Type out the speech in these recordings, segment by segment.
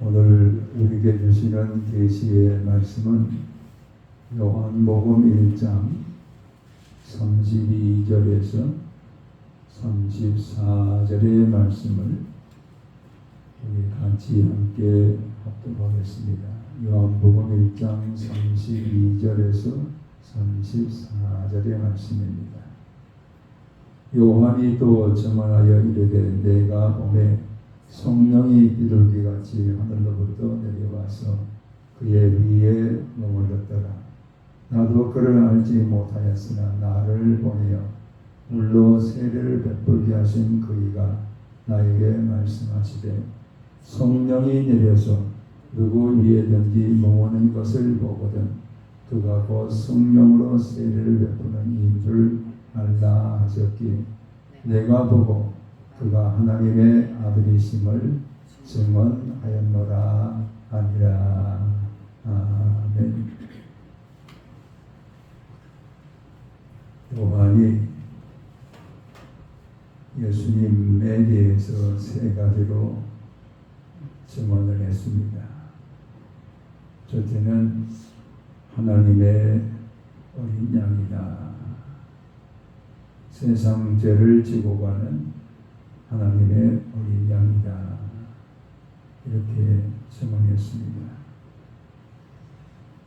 오늘 우리에게 주시는 계시의 말씀은 요한복음 1장 32절에서 34절의 말씀을 우리 같이 함께 합독 하겠습니다. 요한복음 1장 32절에서 34절의 말씀입니다. 요한이 또 정언하여 이르되 내가 봄에 성령이 비둘기 같이 하늘로부터 내려와서 그의 위에 머물렀더라. 나도 그를 알지 못하였으나 나를 보내어 물로 세례를 베풀게 하신 그이가 나에게 말씀하시되 성령이 내려서 누구 위에든지 머무는 것을 보거든 그가 곧 성령으로 세례를 베푸는 이인 줄 알라 하셨기에 내가 보고 그가 하나님의 아들이심을 증언하였노라 하니라 아멘 요한이 예수님에 대해서 세 가지로 증언을 했습니다. 첫째는 하나님의 어린 양이다. 세상 죄를 지고 가는 하나님의 어린 양이다. 이렇게 증언했습니다.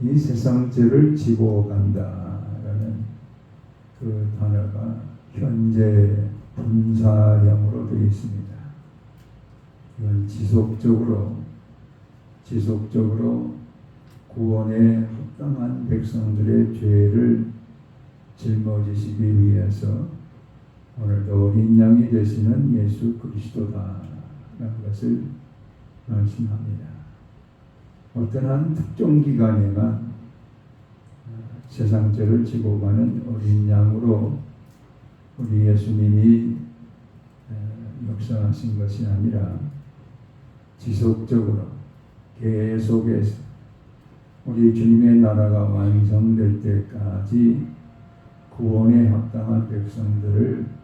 이 세상 죄를 지고 간다라는 그 단어가 현재 분사형으로 되어 있습니다. 이건 지속적으로 지속적으로 구원에 합당한 백성들의 죄를 짊어지시기 위해서 오늘도 어린 양이 되시는 예수 그리스도다라는 것을 말씀합니다. 어떤 한 특정 기간에만 세상 죄를 지고 가는 어린 양으로 우리 예수님이 역사하신 것이 아니라 지속적으로 계속해서 우리 주님의 나라가 완성될 때까지 구원에 합당한 백성들을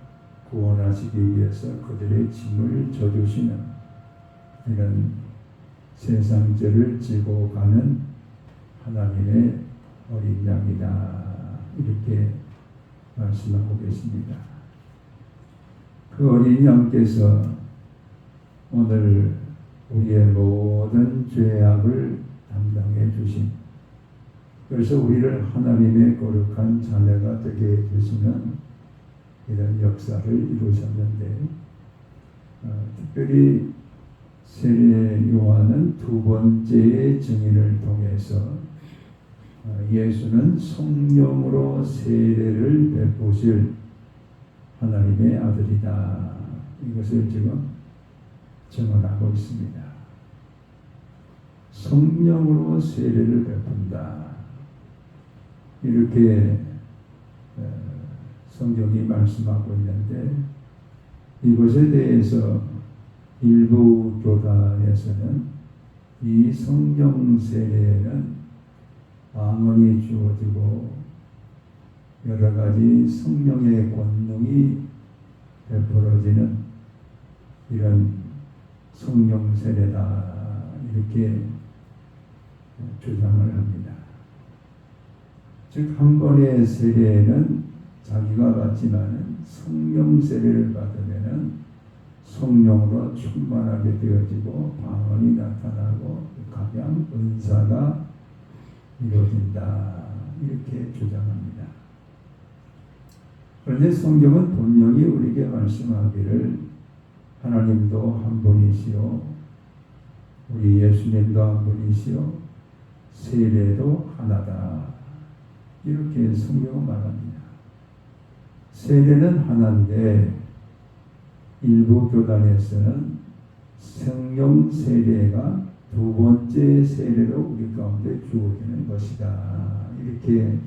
구원하시기 위해서 그들의 짐을 져주시는 이런 세상죄를 지고 가는 하나님의 어린 양이다. 이렇게 말씀하고 계십니다. 그 어린 양께서 오늘 우리의 모든 죄악을 담당해 주신 그래서 우리를 하나님의 거룩한 자녀가 되게 해주시는 이런 역사를 이루셨는데 어, 특별히 세례 요한은 두 번째의 증인을 통해서 어, 예수는 성령으로 세례를 베푸실 하나님의 아들이다. 이것을 지금 증언하고 있습니다. 성령으로 세례를 베푼다. 이렇게 어, 성경이 말씀하고 있는데 이것에 대해서 일부 교단에서는 이 성령 세례는 방언이 주어지고 여러 가지 성령의 권능이 베풀어지는 이런 성령 세례다 이렇게 주장을 합니다. 즉 한 번의 세례는 자기가 받지만 성령 세례를 받으면은 성령으로 충만하게 되어지고 방언이 나타나고 각양 은사가 이루어진다 이렇게 주장합니다. 그런데 성경은 분명히 우리에게 말씀하기를 하나님도 한 분이시요 우리 예수님도 한 분이시요 세례도 하나다 이렇게 성경은 말합니다. 세례는 하나인데 일부 교단에서는 성령 세례가 두 번째 세례로 우리 가운데 주어지는 것이다. 이렇게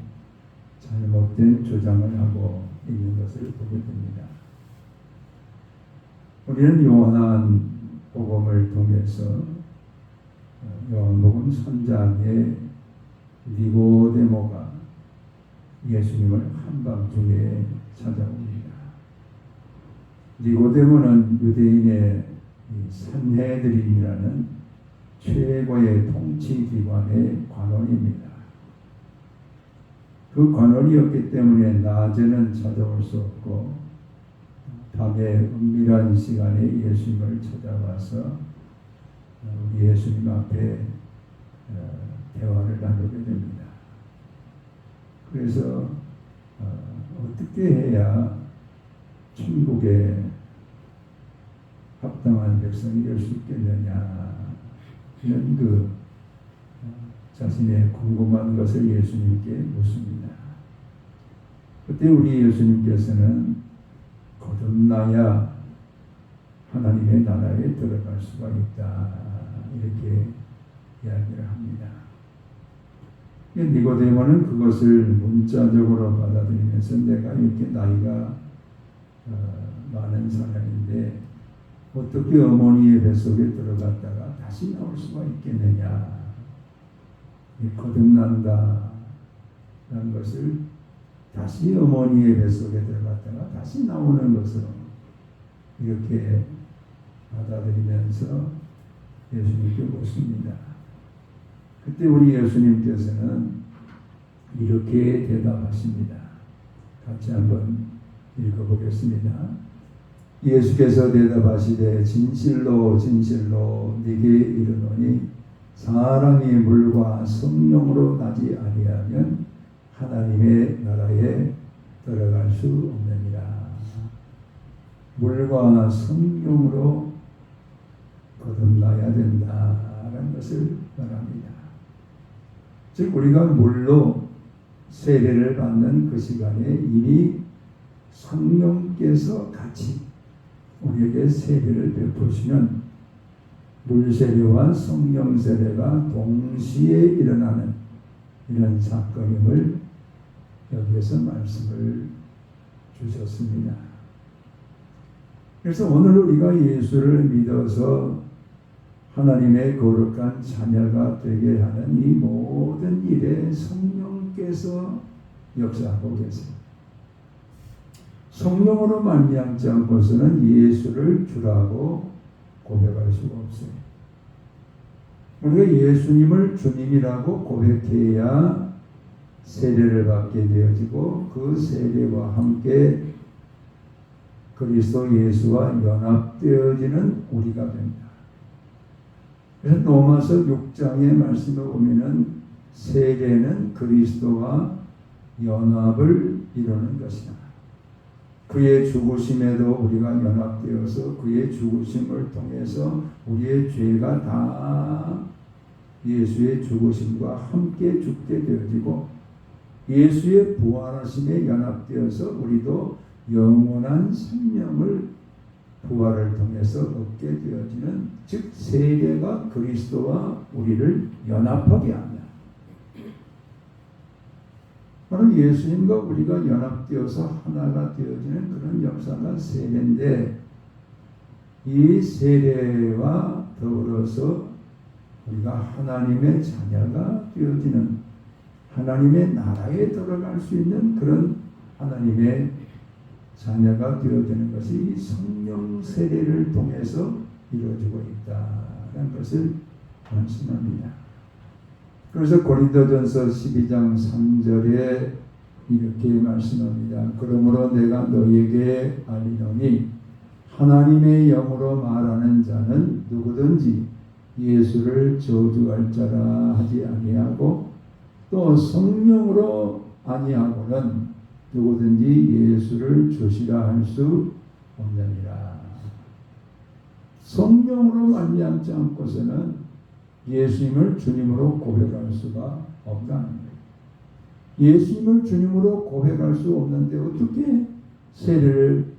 잘못된 주장을 하고 있는 것을 보게 됩니다. 우리는 요한 복음을 통해서 요한복음 선장의 니고데모가 예수님을 한밤중에 찾아옵니다. 니고데모는 유대인의 산헤드린이라는 최고의 통치기관의 관원입니다. 그 관원이었기 때문에 낮에는 찾아올 수 없고 밤에 은밀한 시간에 예수님을 찾아와서 우리 예수님 앞에 어, 대화를 나누게 됩니다. 그래서 어, 어떻게 해야 천국에 합당한 백성이 될 수 있겠느냐 이런 그 어, 자신의 궁금한 것을 예수님께 묻습니다. 그때 우리 예수님께서는 거듭나야 하나님의 나라에 들어갈 수가 있다 이렇게 이야기를 합니다. 니고데모는 그것을 문자적으로 받아들이면서 내가 이렇게 나이가 어, 많은 사람인데 어떻게 어머니의 뱃속에 들어갔다가 다시 나올 수가 있겠느냐 이 거듭난다 라는 것을 다시 어머니의 뱃속에 들어갔다가 다시 나오는 것으로 이렇게 받아들이면서 예수님께 묻습니다. 그때 우리 예수님께서는 이렇게 대답하십니다. 같이 한번 읽어보겠습니다. 예수께서 대답하시되 진실로 진실로 네게 이르노니 사람이 물과 성령으로 나지 아니하면 하나님의 나라에 들어갈 수 없느니라. 물과 성령으로 거듭나야 된다라는 것을 말합니다. 즉 우리가 물로 세례를 받는 그 시간에 이미 성령께서 같이 우리에게 세례를 베푸시면 물 세례와 성령 세례가 동시에 일어나는 이런 사건임을 여기에서 말씀을 주셨습니다. 그래서 오늘 우리가 예수를 믿어서 하나님의 거룩한 자녀가 되게 하는 이 모든 일에 성령께서 역사하고 계세요. 성령으로 말미암지 않고서는 예수를 주라고 고백할 수가 없어요. 우리가 예수님을 주님이라고 고백해야 세례를 받게 되어지고 그 세례와 함께 그리스도 예수와 연합되어지는 우리가 됩니다. 그래서 로마서 6장의 말씀을 보면은 세례는 그리스도와 연합을 이루는 것이다. 그의 죽으심에도 우리가 연합되어서 그의 죽으심을 통해서 우리의 죄가 다 예수의 죽으심과 함께 죽게 되어지고 예수의 부활하심에 연합되어서 우리도 영원한 생명을 부활을 통해서 얻게 되어지는 즉 세계가 그리스도와 우리를 연합하게 합니다. 바로 예수님과 우리가 연합되어서 하나가 되어지는 그런 역사가 세례인데 이 세례와 더불어서 우리가 하나님의 자녀가 되어지는 하나님의 나라에 들어갈 수 있는 그런 하나님의 자녀가 되어지는 것이 성령 세례를 통해서 이루어지고 있다는 것을 말씀합니다. 그래서 고린도전서 12장 3절에 이렇게 말씀합니다. 그러므로 내가 너에게 알리노니 하나님의 영으로 말하는 자는 누구든지 예수를 저주할 자라 하지 아니하고 또 성령으로 아니하고는 누구든지 예수를 주시라 할 수 없느니라. 성령으로 말미암지 않고서는 예수님을 주님으로 고백할 수가 없다는 거예요. 예수님을 주님으로 고백할 수 없는데 어떻게 세례를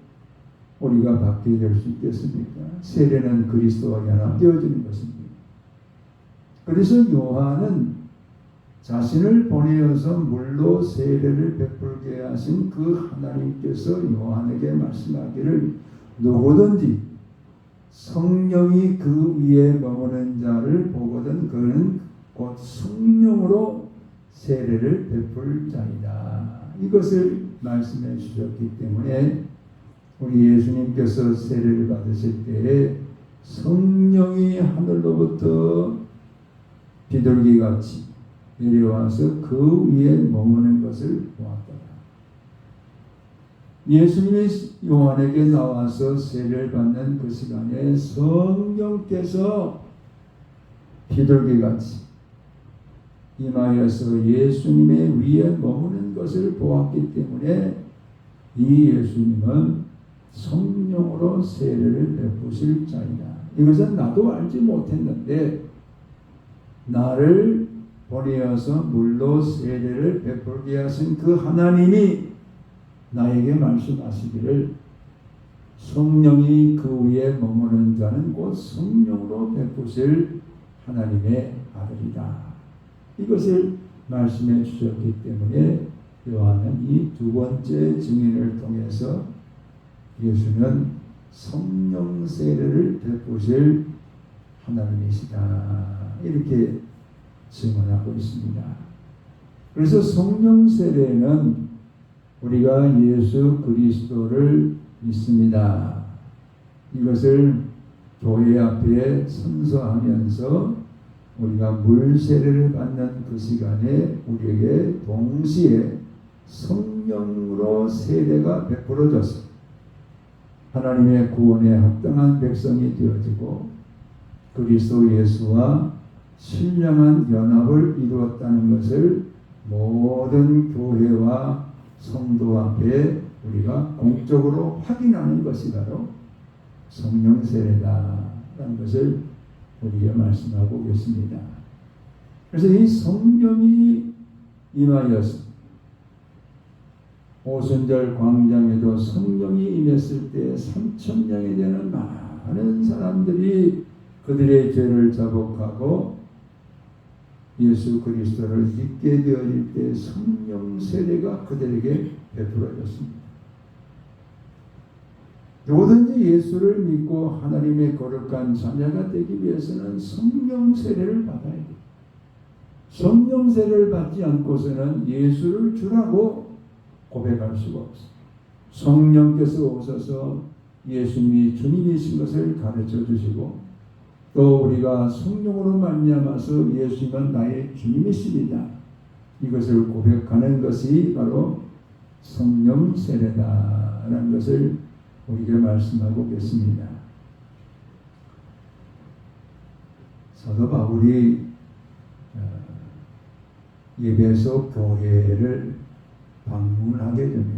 우리가 받게 될 수 있겠습니까? 세례는 그리스도와 연합되어지는 것입니다. 그래서 요한은 자신을 보내어서 물로 세례를 베풀게 하신 그 하나님께서 요한에게 말씀하기를 누구든지 성령이 그 위에 머무는 자를 보거든 그는 곧 성령으로 세례를 베풀 자이다. 이것을 말씀해 주셨기 때문에 우리 예수님께서 세례를 받으실 때에 성령이 하늘로부터 비둘기같이 내려와서 그 위에 머무는 것을 보았더라. 예수님이 요한에게 나와서 세례를 받는 그 시간에 성령께서 비둘기같이 임하여서 예수님의 위에 머무는 것을 보았기 때문에 이 예수님은 성령으로 세례를 베푸실 자이다. 이것은 나도 알지 못했는데 나를 보내어서 물로 세례를 베풀게 하신 그 하나님이 나에게 말씀하시기를 성령이 그 위에 머무는 자는 곧 성령으로 베푸실 하나님의 아들이다. 이것을 말씀해 주셨기 때문에 요한은 이 두 번째 증인을 통해서 예수는 성령 세례를 베푸실 하나님이시다. 이렇게 증언하고 있습니다. 그래서 성령 세례는 우리가 예수 그리스도를 믿습니다. 이것을 교회 앞에 선서하면서 우리가 물 세례를 받는 그 시간에 우리에게 동시에 성령으로 세례가 베풀어져서 하나님의 구원에 합당한 백성이 되어지고 그리스도 예수와 신령한 연합을 이루었다는 것을 모든 교회와 성도 앞에 우리가 공적으로 확인하는 것이 바로 성령 세례다라는 것을 우리가 말씀하고 계십니다. 그래서 이 성령이 임하여서 오순절 광장에도 성령이 임했을 때 3천 명이 되는 많은 사람들이 그들의 죄를 자복하고 예수 그리스도를 믿게 되어질 때 성령 세례가 그들에게 베풀어졌습니다. 누구든지 예수를 믿고 하나님의 거룩한 자녀가 되기 위해서는 성령 세례를 받아야 돼. 성령 세례를 받지 않고서는 예수를 주라고 고백할 수가 없어. 성령께서 오셔서 예수님이 주님이신 것을 가르쳐 주시고 또 우리가 성령으로 말미암아서 예수님은 나의 주님이십니다. 이것을 고백하는 것이 바로 성령 세례다라는 것을 우리에게 말씀하고 계십니다. 사도 바울이 어, 예배소 교회를 방문하게 됩니다.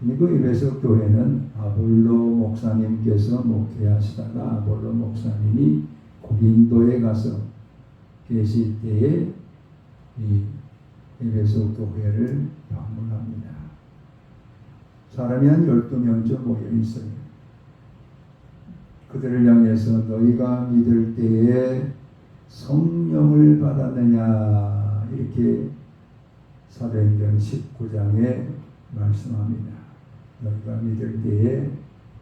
그리고 에베소 교회는 아볼로 목사님께서 목회하시다가 아볼로 목사님이 고린도에 가서 계실 때에 이 에베소 교회를 방문합니다. 사람이 한 12명 쯤 모여 있어요. 그들을 향해서 너희가 믿을 때에 성령을 받았느냐 이렇게 사도행전 19장에 말씀합니다. 너희가 믿을 때에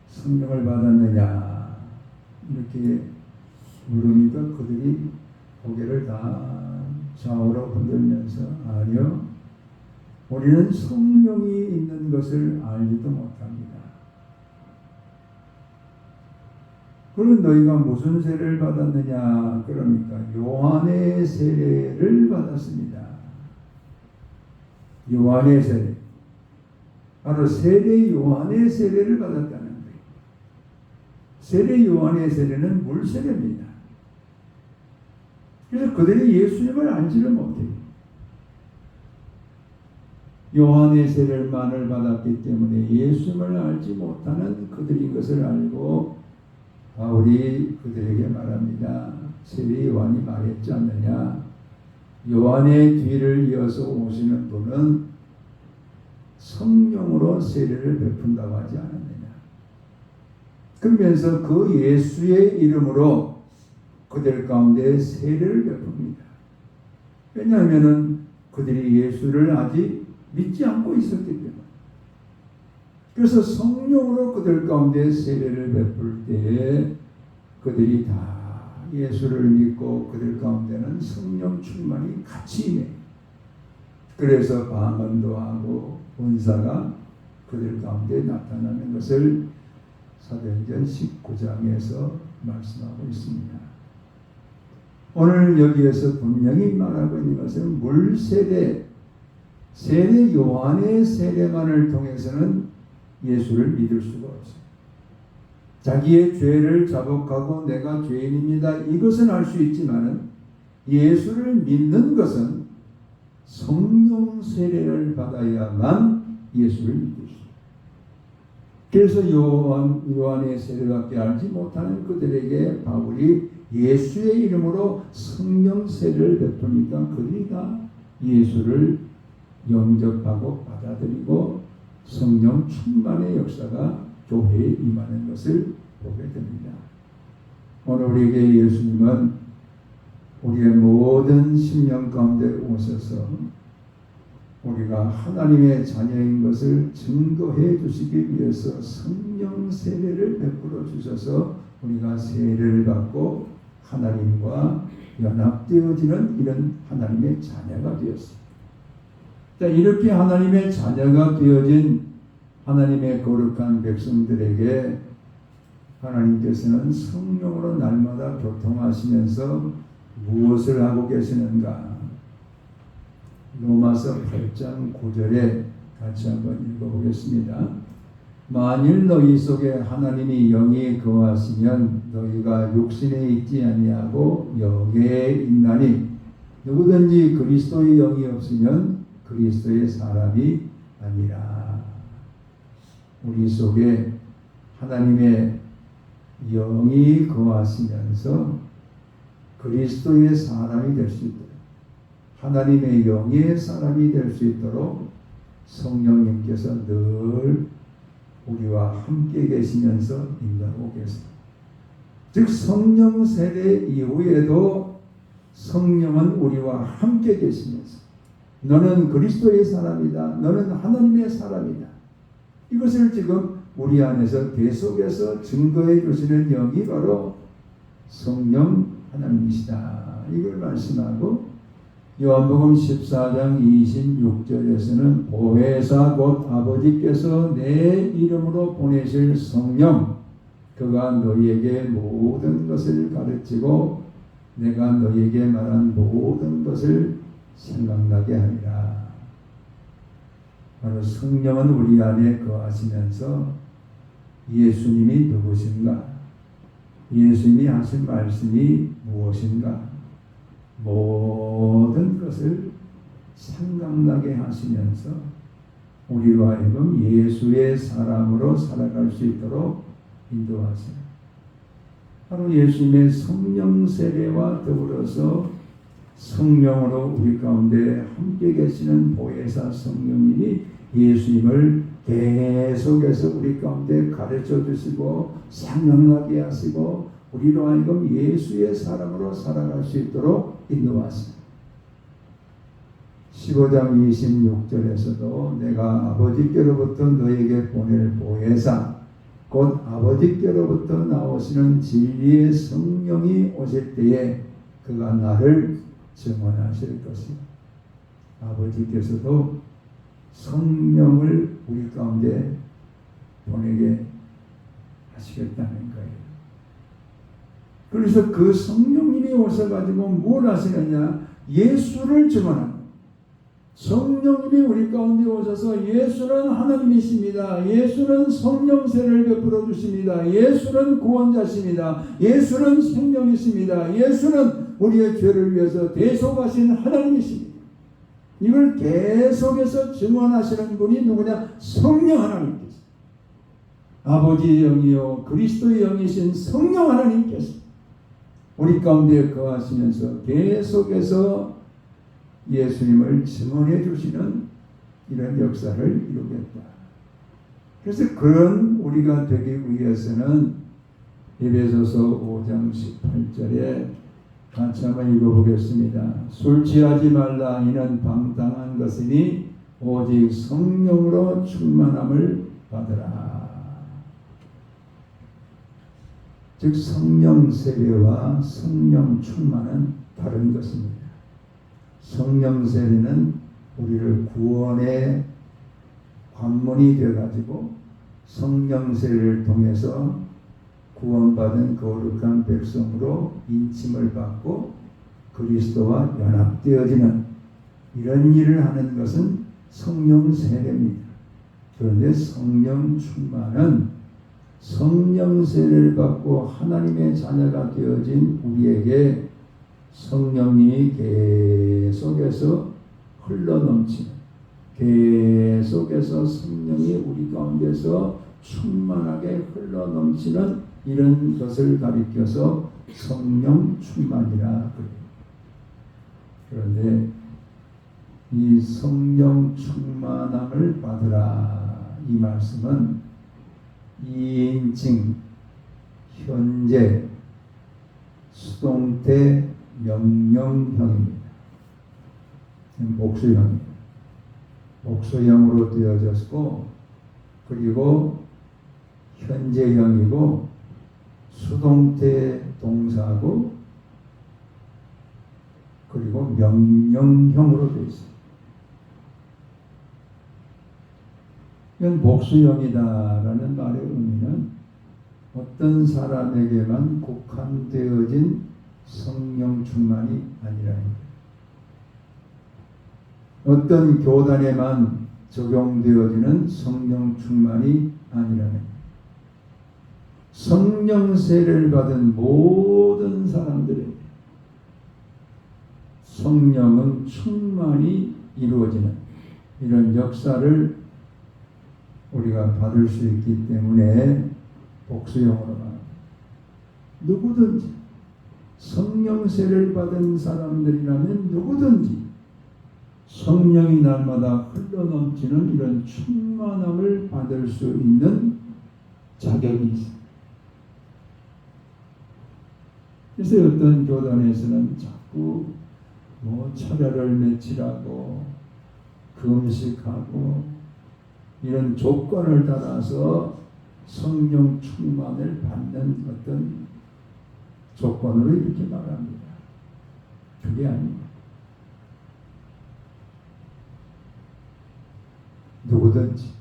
성령을 받았느냐 이렇게 물으니까 그들이 고개를 다 좌우로 흔들면서 아니요 우리는 성령이 있는 것을 알지도 못합니다. 그럼 너희가 무슨 세례를 받았느냐 그러니까 요한의 세례를 받았습니다. 요한의 세례 바로 세례 요한의 세례를 받았다는 거예요. 세례 요한의 세례는 물 세례입니다. 그래서 그들이 예수님을 알지를 못해요. 요한의 세례만을 받았기 때문에 예수님을 알지 못하는 그들인 것을 알고 바울이 그들에게 말합니다. 세례 요한이 말했지 않느냐? 요한의 뒤를 이어서 오시는 분은 성령으로 세례를 베푼다고 하지 않았느냐. 그러면서 그 예수의 이름으로 그들 가운데 세례를 베풉니다. 왜냐하면 그들이 예수를 아직 믿지 않고 있었기 때문에. 그래서 성령으로 그들 가운데 세례를 베풀 때에 그들이 다 예수를 믿고 그들 가운데는 성령 충만이 같이 임해. 그래서 방언도 하고 은사가 그들 가운데 나타나는 것을 사도행전 19장에서 말씀하고 있습니다. 오늘 여기에서 분명히 말하고 있는 것은 물 세례, 요한의 세례만을 통해서는 예수를 믿을 수가 없어요. 자기의 죄를 자복하고 내가 죄인입니다. 이것은 알 수 있지만은 예수를 믿는 것은 성령 세례를 받아야만 예수를 믿을 수. 그래서 요한, 요한의 세례밖에 알지 못하는 그들에게 바울이 예수의 이름으로 성령 세례를 베푸니까 그들이 다 예수를 영접하고 받아들이고 성령 충만의 역사가 교회에 임하는 것을 보게 됩니다. 오늘 우리에게 예수님은 우리의 모든 심령 가운데 오셔서 우리가 하나님의 자녀인 것을 증거해 주시기 위해서 성령 세례를 베풀어 주셔서 우리가 세례를 받고 하나님과 연합되어지는 이런 하나님의 자녀가 되었습니다. 자, 이렇게 하나님의 자녀가 되어진 하나님의 거룩한 백성들에게 하나님께서는 성령으로 날마다 교통하시면서 무엇을 하고 계시는가? 로마서 8장 9절에 같이 한번 읽어보겠습니다. 만일 너희 속에 하나님이 영이 거하시면 너희가 육신에 있지 아니하고 영에 있나니 누구든지 그리스도의 영이 없으면 그리스도의 사람이 아니라 우리 속에 하나님의 영이 거하시면서 그리스도의 사람이 될 수 있도록 하나님의 영의 사람이 될 수 있도록 성령님께서 늘 우리와 함께 계시면서 인도하고 계십니다. 즉 성령 세례 이후에도 성령은 우리와 함께 계시면서 너는 그리스도의 사람이다. 너는 하나님의 사람이다. 이것을 지금 우리 안에서 계속해서 증거해 주시는 영이 바로 성령 하나님이시다. 이걸 말씀하고 요한복음 14장 26절에서는 보혜사 곧 아버지께서 내 이름으로 보내실 성령 그가 너희에게 모든 것을 가르치고 내가 너희에게 말한 모든 것을 생각나게 하리라. 바로 성령은 우리 안에 거하시면서 예수님이 누구신가? 예수님이 하신 말씀이 무엇인가? 모든 것을 생각나게 하시면서 우리로 하여금 예수의 사람으로 살아갈 수 있도록 인도하세요. 바로 예수님의 성령 세례와 더불어서 성령으로 우리 가운데 함께 계시는 보혜사 성령님이 예수님을 계속해서 우리 가운데 가르쳐 주시고 생각나게 하시고 우리로 하여금 예수의 사람으로 살아갈 수 있도록 인도하십니다. 15장 26절에서도 내가 아버지께로부터 너에게 보낼 보혜사 곧 아버지께로부터 나오시는 진리의 성령이 오실 때에 그가 나를 증언하실 것이다. 아버지께서도 성령을 우리 가운데 보내게 하시겠다는 거예요. 그래서 그 성령님이 오셔가지고 뭘 하시느냐? 예수를 증언합니다. 성령님이 우리 가운데 오셔서 예수는 하나님이십니다. 예수는 성령세를 베풀어 주십니다. 예수는 구원자십니다. 예수는 생명이십니다. 예수는 우리의 죄를 위해서 대속하신 하나님이십니다. 이걸 계속해서 증언하시는 분이 누구냐? 성령 하나님께서. 아버지의 영이요 그리스도의 영이신 성령 하나님께서 우리 가운데 거하시면서 계속해서 예수님을 증언해 주시는 이런 역사를 이루겠다. 그래서 그런 우리가 되기 위해서는 에베소서 5장 18절에 같이 한번 읽어보겠습니다. 술 취하지 말라 이는 방탕한 것이니 오직 성령으로 충만함을 받으라. 즉 성령 세례와 성령 충만은 다른 것입니다. 성령 세례는 우리를 구원의 관문이 되어 가지고 성령 세례를 통해서 구원받은 거룩한 백성으로 인침을 받고 그리스도와 연합되어지는 이런 일을 하는 것은 성령 세례입니다. 그런데 성령 충만은 성령 세례를 받고 하나님의 자녀가 되어진 우리에게 성령이 계속해서 흘러넘치는 계속해서 성령이 우리 가운데서 충만하게 흘러넘치는 이런 것을 가리켜서 성령 충만이라. 그런데 이 성령 충만함을 받으라 이 말씀은 2인칭 현재 수동태 명령형입니다. 목수형이에요. 목수형으로 되어졌고 그리고 현재형이고 수동태 동사고 그리고 명령형으로 되어 있어요. 이건 목수형이다라는 말의 의미는 어떤 사람에게만 국한되어진 성령 충만이 아니라는 거예요. 어떤 교단에만 적용되어지는 성령 충만이 아니라는. 성령 세례를 받은 모든 사람들에게 성령은 충만히 이루어지는 이런 역사를 우리가 받을 수 있기 때문에 복수형으로 말합니다. 누구든지 성령 세례를 받은 사람들이라면 누구든지 성령이 날마다 흘러넘치는 이런 충만함을 받을 수 있는 자격이 있습니다. 그래서 어떤 교단에서는 자꾸 뭐 차례를 맺히라고 금식하고 이런 조건을 따라서 성령 충만을 받는 어떤 조건으로 이렇게 말합니다. 그게 아닙니다. 누구든지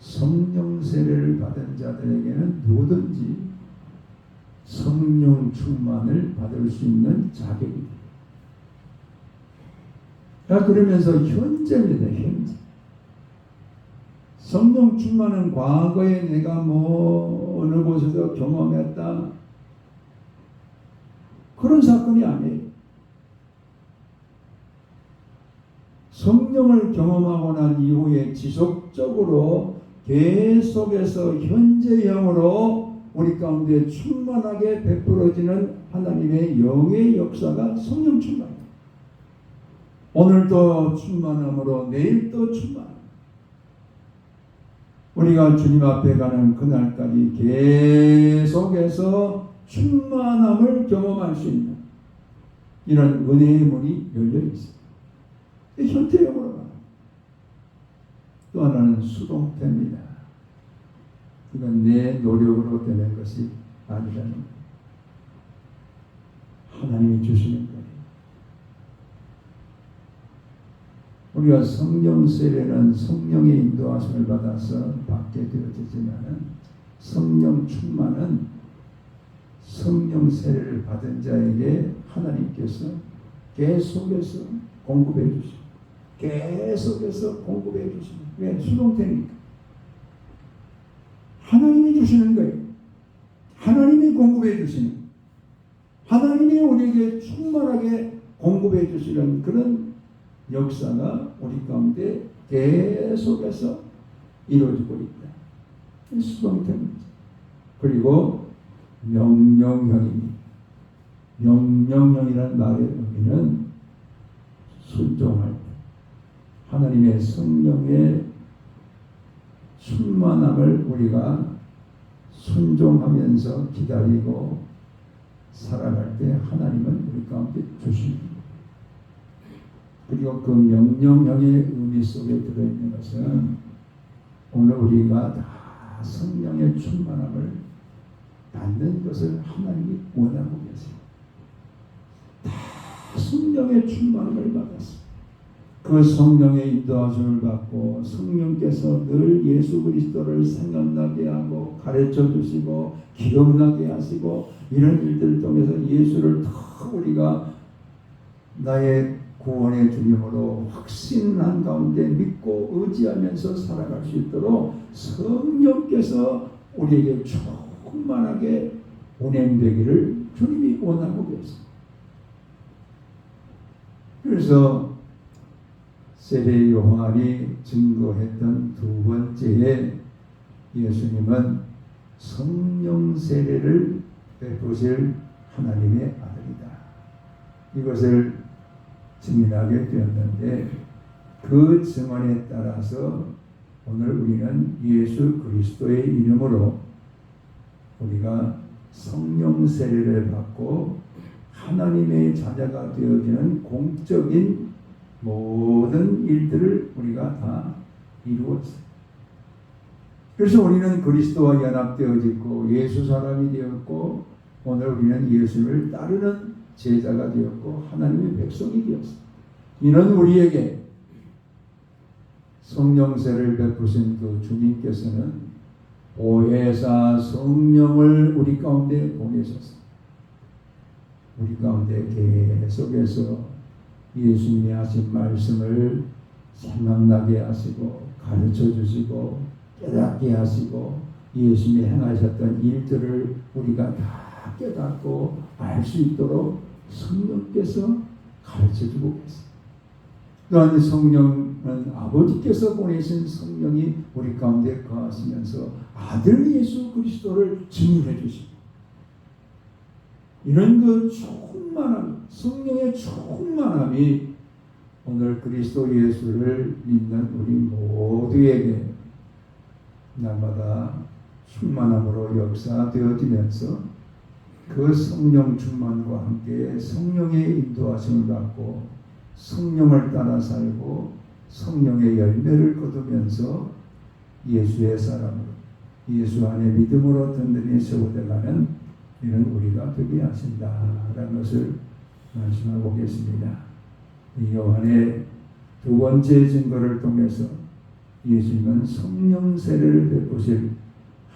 성령 세례를 받은 자들에게는 누구든지 성령 충만을 받을 수 있는 자격입니다. 자, 그러면서 현재입니다, 현재. 성령 충만은 과거에 내가 뭐 어느 곳에서 경험했다. 그런 사건이 아니에요. 성령을 경험하고 난 이후에 지속적으로 계속해서 현재형으로 우리 가운데 충만하게 베풀어지는 하나님의 영의 역사가 성령 충만. 오늘도 충만함으로 내일도 충만. 우리가 주님 앞에 가는 그날까지 계속해서 충만함을 경험할 수 있는 이런 은혜의 문이 열려 있습니다. 현재형으로 가. 또 하나는 수동태입니다. 이건 내 노력으로 되는 것이 아니라는 거예요. 하나님이 주시는 거예요. 우리가 성령 세례는 성령의 인도하심을 받아서 받게 되어지지만은 성령 충만은 성령 세례를 받은 자에게 하나님께서 계속해서 공급해 주시고 계속해서 공급해 주시는 왜 수동태니까 하나님이 주시는 거예요. 하나님이 공급해 주시는 하나님이 우리에게 충만하게 공급해 주시는 그런 역사가 우리 가운데 계속해서 이루어지고 있다. 수동태입니다. 그리고 명령형입니다. 명령형이라는 말의 의미는 순종할 때 하나님의 성령의 충만함을 우리가 순종하면서 기다리고 살아갈 때 하나님은 우리 가운데 주십니다. 그리고 그 명령형의 의미 속에 들어있는 것은 오늘 우리가 다 성령의 충만함을 받는 것을 하나님이 원하고 계세요. 다 성령의 충만함을 받았습니다. 그 성령의 인도하심을 받고 성령께서 늘 예수 그리스도를 생각나게 하고 가르쳐 주시고 기억나게 하시고 이런 일들을 통해서 예수를 더 우리가 나의 구원의 주님으로 확신한 가운데 믿고 의지하면서 살아갈 수 있도록 성령께서 우리에게 충만하게 운행되기를 주님이 원하고 계십니다. 그래서 세례 요한이 증거했던 두 번째에 예수님은 성령 세례를 베푸실 하나님의 아들이다. 이것을 증인하게 되었는데 그 증언에 따라서 오늘 우리는 예수 그리스도의 이름으로 우리가 성령 세례를 받고 하나님의 자녀가 되어지는 공적인 모든 일들을 우리가 다 이루었어요. 그래서 우리는 그리스도와 연합되어졌고 예수 사람이 되었고 오늘 우리는 예수를 따르는 제자가 되었고 하나님의 백성이 되었습니다. 이는 우리에게 성령세를 베푸신 그 주님께서는 보혜사 성령을 우리 가운데 보내셨습니다. 우리 가운데 계속해서 예수님이 하신 말씀을 생각나게 하시고 가르쳐 주시고 깨닫게 하시고 예수님이 행하셨던 일들을 우리가 다 깨닫고 알 수 있도록 성령께서 가르쳐 주고 계십니다. 또한 성령은 아버지께서 보내신 성령이 우리 가운데 거하시면서 아들 예수 그리스도를 증인해 주시고 이런 그 충만함, 성령의 충만함이 오늘 그리스도 예수를 믿는 우리 모두에게 날마다 충만함으로 역사되어지면서 그 성령 충만과 함께 성령의 인도하심을 받고 성령을 따라 살고 성령의 열매를 거두면서 예수의 사람으로 예수 안에 믿음으로 든든히 세워져가는 이런 우리가 되게 하신다라는 것을 말씀하고 계십니다. 이 요한의 두 번째 증거를 통해서 예수님은 성령 세례를 베푸실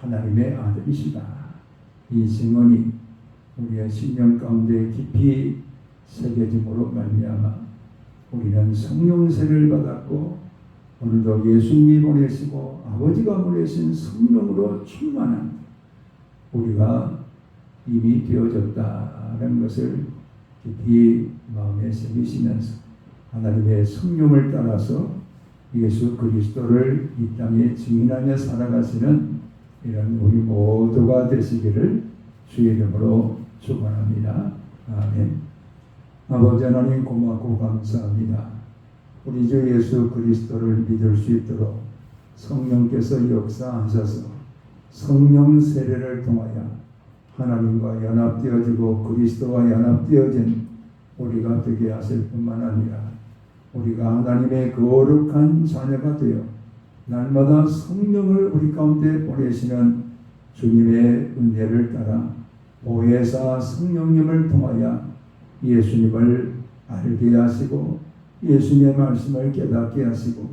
하나님의 아들이시다. 이 증언이 우리의 신령 가운데 깊이 새겨짐으로 말미암아 우리는 성령 세례를 받았고 오늘도 예수님이 보내시고 아버지가 보내신 성령으로 충만한 우리가 이미 되어졌다는 것을 깊이 마음에 새기시면서 하나님의 성령을 따라서 예수 그리스도를 이 땅에 증인하며 살아가시는 이런 우리 모두가 되시기를 주의 이름으로 축원합니다. 아멘. 아버지 하나님 고맙고 감사합니다. 우리 주 예수 그리스도를 믿을 수 있도록 성령께서 역사하셔서 성령 세례를 통하여 하나님과 연합되어지고 그리스도와 연합되어진 우리가 되게 하실 뿐만 아니라 우리가 하나님의 거룩한 자녀가 되어 날마다 성령을 우리 가운데 보내시는 주님의 은혜를 따라 보혜사 성령님을 통하여 예수님을 알게 하시고 예수님의 말씀을 깨닫게 하시고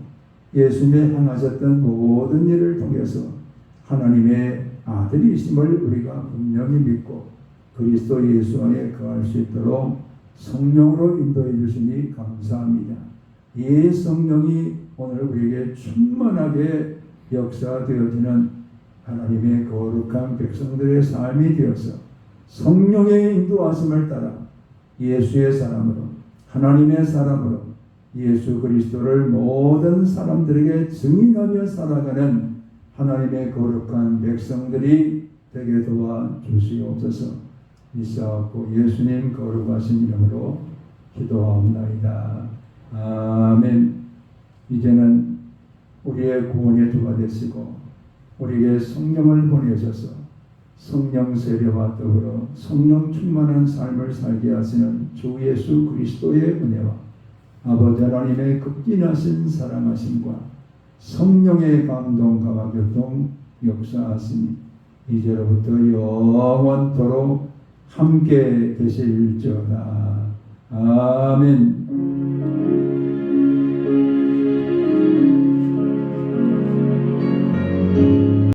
예수님의 행하셨던 모든 일을 통해서 하나님의 아들이심을 우리가 분명히 믿고 그리스도 예수 안에 거할 수 있도록 성령으로 인도해 주시니 감사합니다. 이 성령이 오늘 우리에게 충만하게 역사되어지는 하나님의 거룩한 백성들의 삶이 되어서 성령의 인도하심을 따라 예수의 사람으로 하나님의 사람으로 예수 그리스도를 모든 사람들에게 증인하며 살아가는 하나님의 거룩한 백성들이 되게 도와 주시옵소서. 이사하고 예수님 거룩하신 이름으로 기도하옵나이다. 아멘. 이제는 우리의 구원의 주가 되시고 우리에게 성령을 보내셔서 성령 세례와 더불어 성령 충만한 삶을 살게 하시는 주 예수 그리스도의 은혜와 아버지 하나님의 극진하신 사랑하심과 성령의 감동과 교통 역사하시니 이제로부터 영원토록 함께 되실지어다. 아멘.